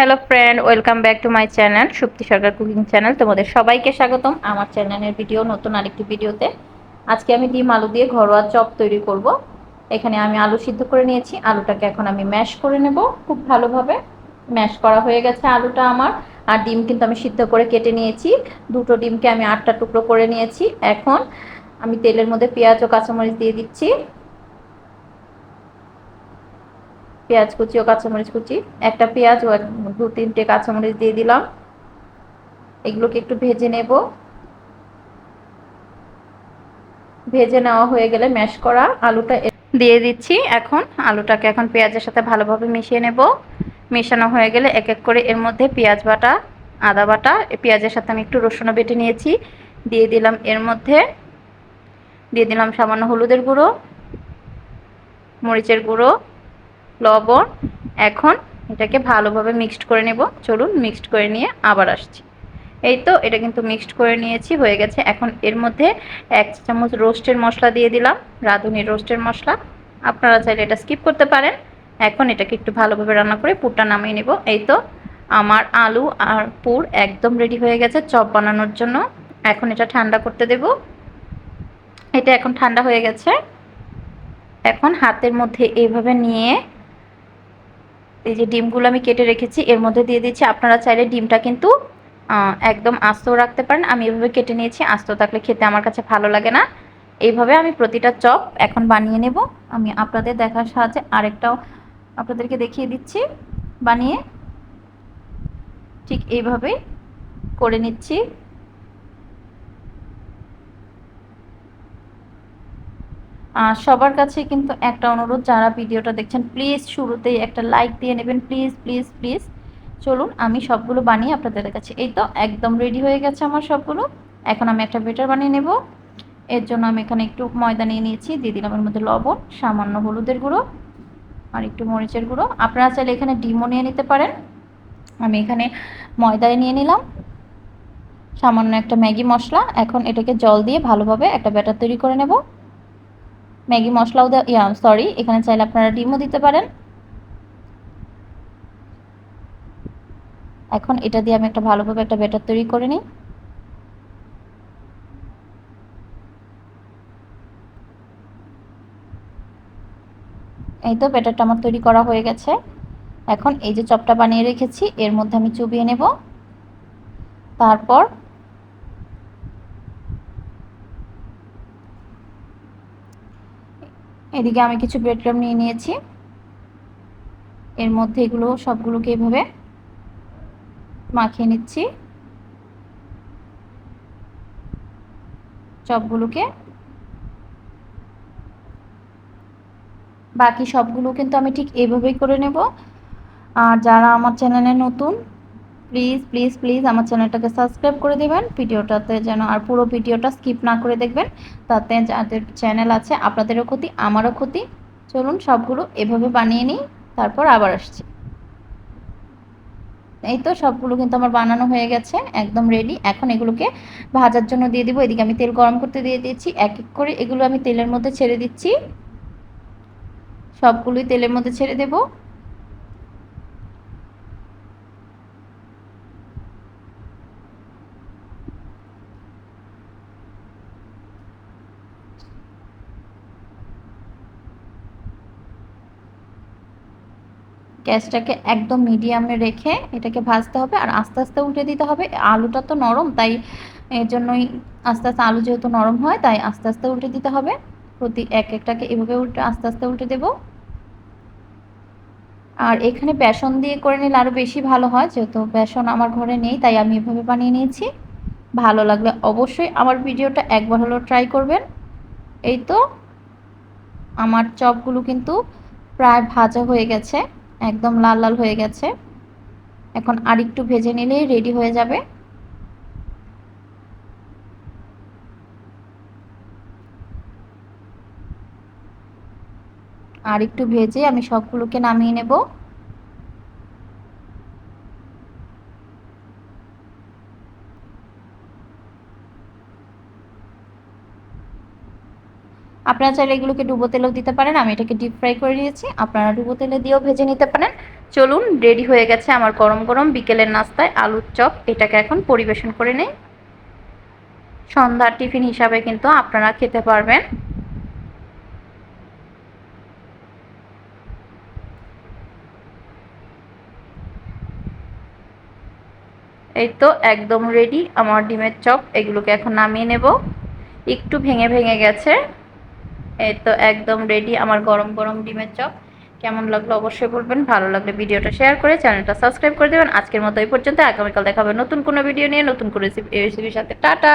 Hello friend, welcome back to my channel Supti Sarkar cooking channel. তোমাদের সবাইকে স্বাগতম আমার চ্যানেলের ভিডিও, নতুন আরেকটি ভিডিওতে। আজকে আমি ডিম আলু দিয়ে ঘরোয়া চপ তৈরি করব। এখানে আমি আলু সিদ্ধ করে নিয়েছি। আলুটাকে এখন আমি ম্যাশ করে নেব খুব ভালোভাবে। ম্যাশ করা হয়ে গেছে আলুটা আমার। আর ডিম কিন্তু আমি সিদ্ধ করে কেটে নিয়েছি। দুটো ডিমকে আমি আটটা টুকরো করে নিয়েছি। এখন আমি তেলের মধ্যে পেঁয়াজ ও কাঁচামরিচ দিয়ে দিচ্ছি। পেঁয়াজ কুচি ও কাঁচামরিচ কুচি, একটা পেঁয়াজ ও দু, তিনটে কাঁচামরিচ দিয়ে দিলাম। এগুলোকে একটু ভেজে নেব। ভেজে নেওয়া হয়ে গেলে ম্যাশ করা আলুটা দিয়ে দিচ্ছি। এখন আলুটাকে এখন পেঁয়াজের সাথে ভালোভাবে মিশিয়ে নেব। মেশানো হয়ে গেলে এক এক করে এর মধ্যে পেঁয়াজ বাটা, আদা বাটা পেঁয়াজের সাথে আমি একটু রসুনও বেটে নিয়েছি। দিয়ে দিলাম এর মধ্যে, দিয়ে দিলাম সামান্য হলুদের গুঁড়ো, মরিচের গুঁড়ো লবণ। এখন এটাকে ভালোভাবে মিক্সড করে নেব। চলুন মিক্সড করে নিয়ে আবার আসছি। এই তো, এটা কিন্তু মিক্সড করে নিয়েছি, হয়ে গেছে। এখন এর মধ্যে এক চামচ রোস্টের মশলা দিয়ে দিলাম, রাঁধুনির রোস্টের মশলা। আপনারা চাইলে এটা স্কিপ করতে পারেন। এখন এটাকে একটু ভালোভাবে রান্না করে পুরটা নামিয়ে নেব। এই তো, আমার আলু আর পুর একদম রেডি হয়ে গেছে চপ বানানোর জন্য। এখন এটা ঠান্ডা করতে দেব। এটা এখন ঠান্ডা হয়ে গেছে। এখন হাতের মধ্যে এইভাবে নিয়ে এই যে ডিমগুলো আমি কেটে রেখেছি, এর মধ্যে দিয়ে দিচ্ছি, আপনারা চাইলে ডিমটা কিন্তু একদম আস্তও রাখতে পারেন। আমি এভাবে কেটে নিয়েছি, আস্ত থাকলে খেতে আমার কাছে ভালো লাগে না। এইভাবে আমি প্রতিটা চপ এখন বানিয়ে নেব। আমি আপনাদের দেখার সাহায্যে আরেকটাও আপনাদেরকে দেখিয়ে দিচ্ছি, বানিয়ে। ঠিক এইভাবেই করে নিচ্ছি। সবার কাছে কিন্তু একটা অনুরোধ, যারা ভিডিওটা দেখছেন প্লিজ শুরুতেই একটা লাইক দিয়ে নেবেন। প্লিজ প্লিজ প্লিজ চলুন, আমি সবগুলো বানিয়ে আপনাদের কাছে, এই তো একদম রেডি হয়ে গেছে আমার সবগুলো। এখন আমি একটা বেটার বানিয়ে নেব। এর জন্য আমি এখানে একটু ময়দা নিয়ে নিয়েছি, দিয়ে দিলাম এর মধ্যে লবণ, সামান্য হলুদের গুঁড়ো আর একটু মরিচের গুঁড়ো। আপনারা চাইলে এখানে ডিমও নিয়ে নিতে পারেন। আমি এখানে ময়দায় নিয়ে নিলাম। সামান্য একটা ম্যাগি মশলা। এখন এটাকে জল দিয়ে ভালোভাবে একটা ব্যাটার তৈরি করে নেব। ম্যাগি মশলাও ইয়া সরি এখানে চাইলে আপনারা ডিমও দিতে পারেন। এখন এটা দিয়ে আমি একটা ভালোভাবে একটা ব্যাটার তৈরি করে নিই। এই তো ব্যাটারটা আমার তৈরি করা হয়ে গেছে। এখন এই যে চপটা বানিয়ে রেখেছি, এর মধ্যে আমি চুবিয়ে নেব। তারপর এদিকে আমি কিছু ব্রেড ক্রাম নিয়ে নিয়েছি। এর মধ্যে এগুলো সবগুলোকে এভাবে মাখিয়ে নিচ্ছি। চপগুলোকে বাকি সবগুলো কিন্তু আমি ঠিক এইভাবেই করে নেব। আর যারা আমার চ্যানেলে নতুন প্লিজ প্লিজ প্লিজ আমার চ্যানেলটাকে সাবস্ক্রাইব করে দেবেন। ভিডিওটাতে যেন আর পুরো ভিডিওটা স্কিপ না করে দেখবেন, তাতে যাদের চ্যানেল আছে আপনাদেরও ক্ষতি, আমারও ক্ষতি। চলুন সবগুলো এভাবে বানিয়ে নিই, তারপর আবার আসছি। এই তো সবগুলো কিন্তু আমার বানানো হয়ে গেছে, একদম রেডি এখন এগুলোকে ভাজার জন্য দিয়ে দিব। এদিকে আমি তেল গরম করতে দিয়ে দিয়েছি। এক এক করে এগুলো আমি তেলের মধ্যে ছেড়ে দিচ্ছি। সবগুলোই তেলের মধ্যে ছেড়ে দেবো। গ্যাসটাকে একদম মিডিয়ামে রেখে এটাকে ভাজতে হবে আর আস্তে আস্তে উল্টে দিতে হবে। আলুটা তো নরম, তাই এর জন্যই আস্তে আস্তে আলু যেহেতু নরম হয়, তাই আস্তে আস্তে উল্টে দিতে হবে। প্রতি এক একটাকে এভাবে উল্টে, আস্তে আস্তে উল্টে দেব। আর এখানে বেসন দিয়ে করে নিলে আরও বেশি ভালো হয়, যেহেতু বেসন আমার ঘরে নেই, তাই আমি এভাবে বানিয়ে নিয়েছি। ভালো লাগলে অবশ্যই আমার ভিডিওটা একবার হলেও ট্রাই করবেন। এই তো, আমার চপগুলো কিন্তু প্রায় ভাজা হয়ে গেছে। একদম লাল লাল হয়ে গেছে। এখন আর একটু ভেজে নিলেই রেডি হয়ে যাবে। আর একটু ভেজে আমি সবগুলোকে নামিয়ে নেব। আপনারা চাইলে এগুলোকে ডুবো তেলেও দিতে পারেন, আমি এটাকে ডিপ ফ্রাই করে নিয়েছি। আপনারা ডুবো তেলে দিয়েও ভেজে নিতে পারেন। চলুন রেডি হয়ে গেছে আমার গরম গরম বিকেলের নাস্তায় আলুর চপ। এটাকে এখন পরিবেশন করে নেই। সন্ধ্যার টিফিন হিসাবে কিন্তু আপনারা খেতে পারবেন। এই তো একদম রেডি আমার ডিমের চপ, এগুলোকে এখন নামিয়ে নেব। একটু ভেঙে ভেঙে গেছে। এই তো একদম রেডি আমার গরম গরম ডিমের চপ। কেমন লাগল অবশ্যই বলবেন, ভালো লাগলে ভিডিওটা শেয়ার করে চ্যানেলটা সাবস্ক্রাইব করে দেবেন। আজকের মতো এই পর্যন্ত, আগামীকাল দেখাবে নতুন কোনো ভিডিও নিয়ে, নতুন কোনো রেসিপির সাথে। টাটা!